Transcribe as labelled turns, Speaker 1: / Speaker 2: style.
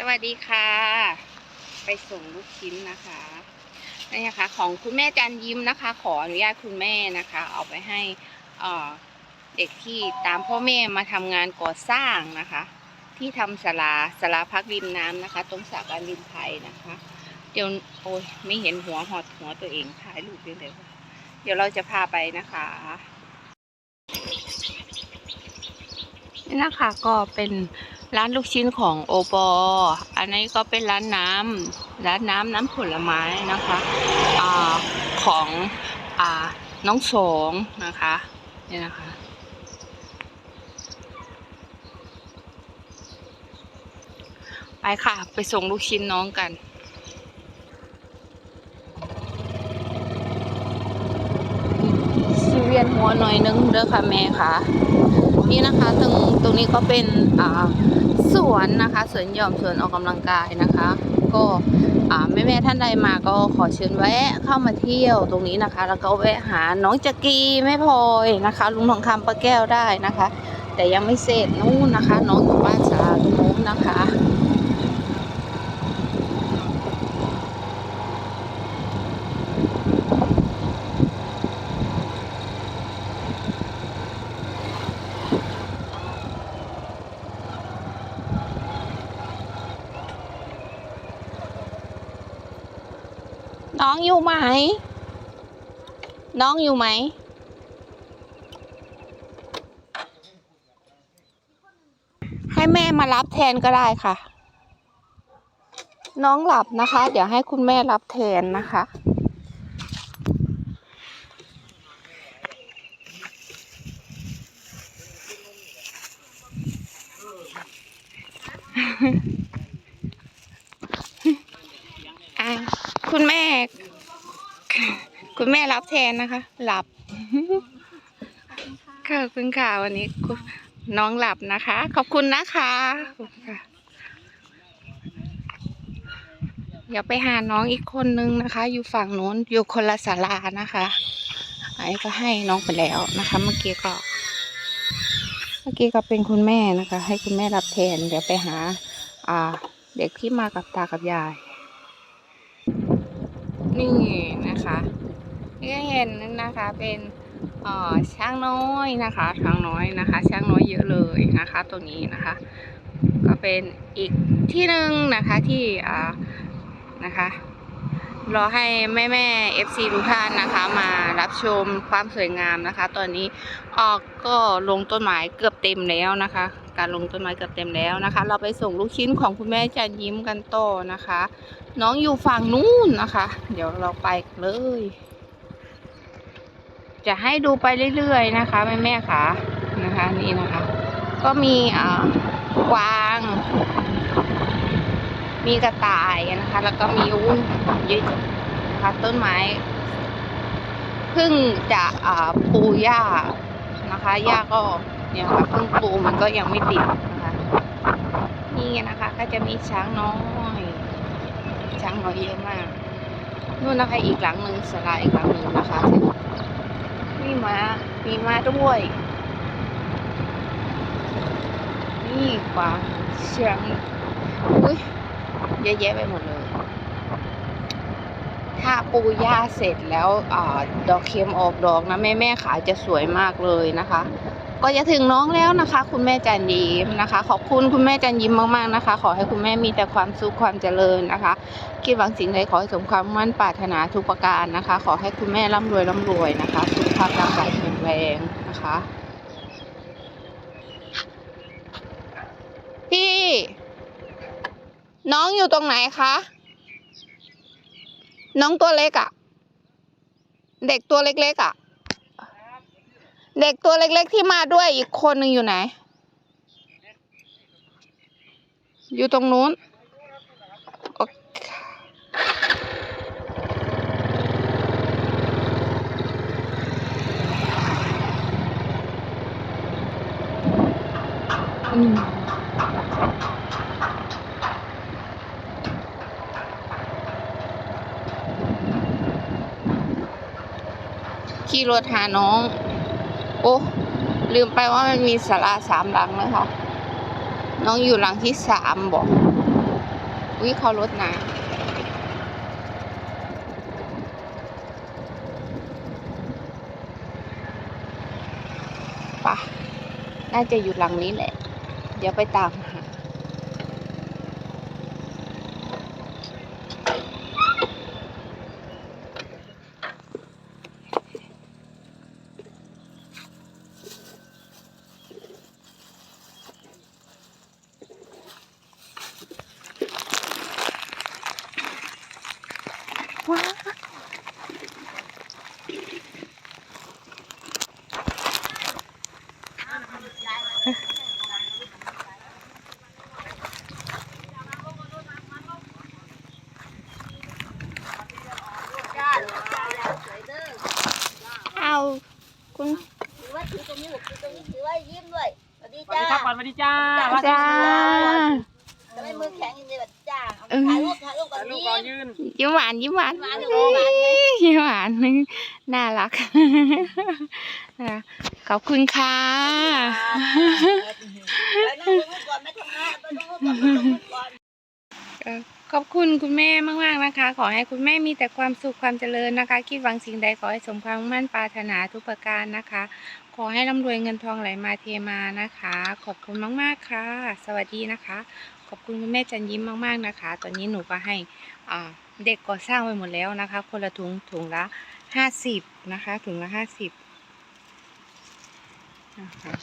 Speaker 1: สวัสดีค่ะ ไปส่งลูกชิ้นนะคะนี่นะคะ ของคุณแม่จันยิ้มนะคะ ขออนุญาตคุณแม่นะคะ เอาไปให้เด็กที่ตามพ่อแม่มาทำงานก่อสร้างนะคะ ที่ทำศาลาศาลาพักริมน้ำนะคะ ตรงสระการริมไทยนะคะ เดี๋ยวโอ้ยไม่เห็นหัวหอดหัวตัวเองถ่ายรูปเดี๋ยวเดี๋ยวเราจะพาไปนะคะนี่นะคะก็เป็น ร้านลูกชิ้นของโอปอ อันนี้ก็เป็นร้านน้ำร้านน้ำน้ำผลไม้นะคะอ่าของอ่าน้องสองนะคะนี่นะคะไปค่ะ ไปส่งลูกชิ้นน้องกันสิเวียนหัวหน่อยนึงเด้อค่ะแม่ค่ะ นี่นะคะตรงตรงนี้ก็เป็นอ่า สวนนะคะสวนหย่อมสวนออกกำลังกายนะคะ ก็แม่แม่ท่านใดมาก็ขอเชิญแวะเข้ามาเที่ยวตรงนี้นะคะ แล้วก็แวะหาน้องจักรีแม่พลอยนะคะ ลุงทองคำปลาแก้วได้นะคะ แต่ยังไม่เสร็จนู่นนะคะ น้องอยู่บ้านสาตรงนู้นนะคะ น้องอยู่ไหม น้องอยู่ไหม ให้แม่มารับแทนก็ได้ค่ะ น้องหลับนะคะ เดี๋ยวให้คุณแม่รับแทนนะคะอะ คุณแม่คุณแม่รับแทนนะคะ หลับขอบคุณค่ะวันนี้น้องหลับนะคะ ขอบคุณนะคะอบคุณค่ะเดี๋ยวไปหาน้องอีกคนนึงนะคะ อยู่ฝั่งโน้นอยู่คนละศาลานะคะไอ้ก็ให้น้องไปแล้วนะคะ เมื่อกี้ก็ เมื่อกี้ก็เป็นคุณแม่นะคะ ให้คุณแม่รับแทน เดี๋ยวไปหา อ่า เด็กที่มากับตากับยาย นี่นะคะที่เห็นนั่นนะคะเป็นเอ่อช้างน้อยนะคะ ช้างน้อยนะคะ ช้างน้อยเยอะเลยนะคะตรงนี้นะคะ ก็เป็นอีกที่หนึ่งนะคะที่นะคะ รอให้แม่แม่เอฟซีทุกท่านนะคะ มารับชมความสวยงามนะคะ ตอนนี้ออกก็ลงต้นไม้เกือบเต็มแล้วนะคะ การลงต้นไม้เกือบเต็มแล้วนะคะ เราไปส่งลูกชิ้นของคุณแม่จันยิ้มกันต่อนะคะ น้องอยู่ฝั่งนู้นนะคะ เดี๋ยวเราไปเลย จะให้ดูไปเรื่อยๆนะคะ แม่แม่ๆค่ะนะคะนี่นะคะ ก็มีอ่ากวาง มีกระต่ายนะคะ แล้วก็มีอุ้ยเยอะนะคะต้นไม้เพิ่งจะปูหญ้านะคะหญ้าก็เนี่ยค่ะเพิ่งปูมันก็ยังไม่ติดนะคะนี่นะคะ ก็จะมีช้างน้อยช้างน้อยเยอะมากนู่นนะคะอีกหลังหนึ่งสลาอีกหลังหนึ่งนะคะมีม้ามีม้าด้วยนี่กวางเชียง เยอะแยะไปหมดเลย ถ้าปูหญ้าเสร็จแล้วอดอกเข็มออกดอกนะแม่แม่ขาจะสวยมากเลยนะคะ ก็จะถึงน้องแล้วนะคะ คุณแม่จันยิ้มนะคะ ขอบคุณคุณแม่จันยิ้มมากๆนะคะ ขอให้คุณแม่มีแต่ความสุขความเจริญนะคะ คิดหวังสิ่งใดขอให้สมความมั่นปรารถนาทุกประการนะคะ ขอให้คุณแม่ร่ำรวยร่ำรวยนะคะ สุขภาพร่างกายแข็งแรงนะคะ พี่ น้องอยู่ตรงไหนคะ น้องตัวเล็กอะ่ะ เด็กตัวเล็กๆอะ่ะ เด็กตัวเล็กๆที่มาด้วยอีกคนหนึ่งอยู่ไหน อยู่ตรงนู้นอืม ขี่รถหาน้อง โอ้ ลืมไปว่ามันมีศาลาสามหลังนะคะ น้องอยู่หลังที่สามบอกอุ้ยเขารถนะปะน่าจะอยู่หลังนี้แหละ เดี๋ยวไปตามหา เอาคุณ
Speaker 2: ถือว่าถือตรงนี้ถือตรงนี้ถือว่ายิ้มด้วยสวัสดี
Speaker 3: สวัส
Speaker 2: จ้า
Speaker 3: ดีครับก่อนสวัสดีจ้า
Speaker 1: จ้า
Speaker 2: ทำไมมือแข็งอย่างนี้แบบจ้าเอา
Speaker 1: เออ
Speaker 2: ถ่ายรูปถ่ายรูปก่อน
Speaker 3: ลู
Speaker 2: นี้
Speaker 3: กก่อนยืน
Speaker 1: ยิ้มหวานยิ้มหวาน
Speaker 2: หวานอยู่หวานไง
Speaker 1: ยิ้มหวานน่ารักนะ ขอบคุณค่ะ ขอบคุณคุณแม่มากๆนะคะ ขอให้คุณแม่มีแต่ความสุขความเจริญนะคะ คิดหวังสิ่งใดขอให้สมความมุ่งมั่นปรารถนาทุกประการนะคะ ขอให้ร่ำรวยเงินทองไหลมาเทมานะคะ ขอบคุณมากๆค่ะ สวัสดีนะคะ ขอบคุณคุณแม่จันยิ้มมากๆนะคะ ตอนนี้หนูก็ให้เด็กก่อสร้างไปหมดแล้วนะคะ คนละถุงถุงละห้าสิบนะคะ ถุงละห้าสิบ นะคะ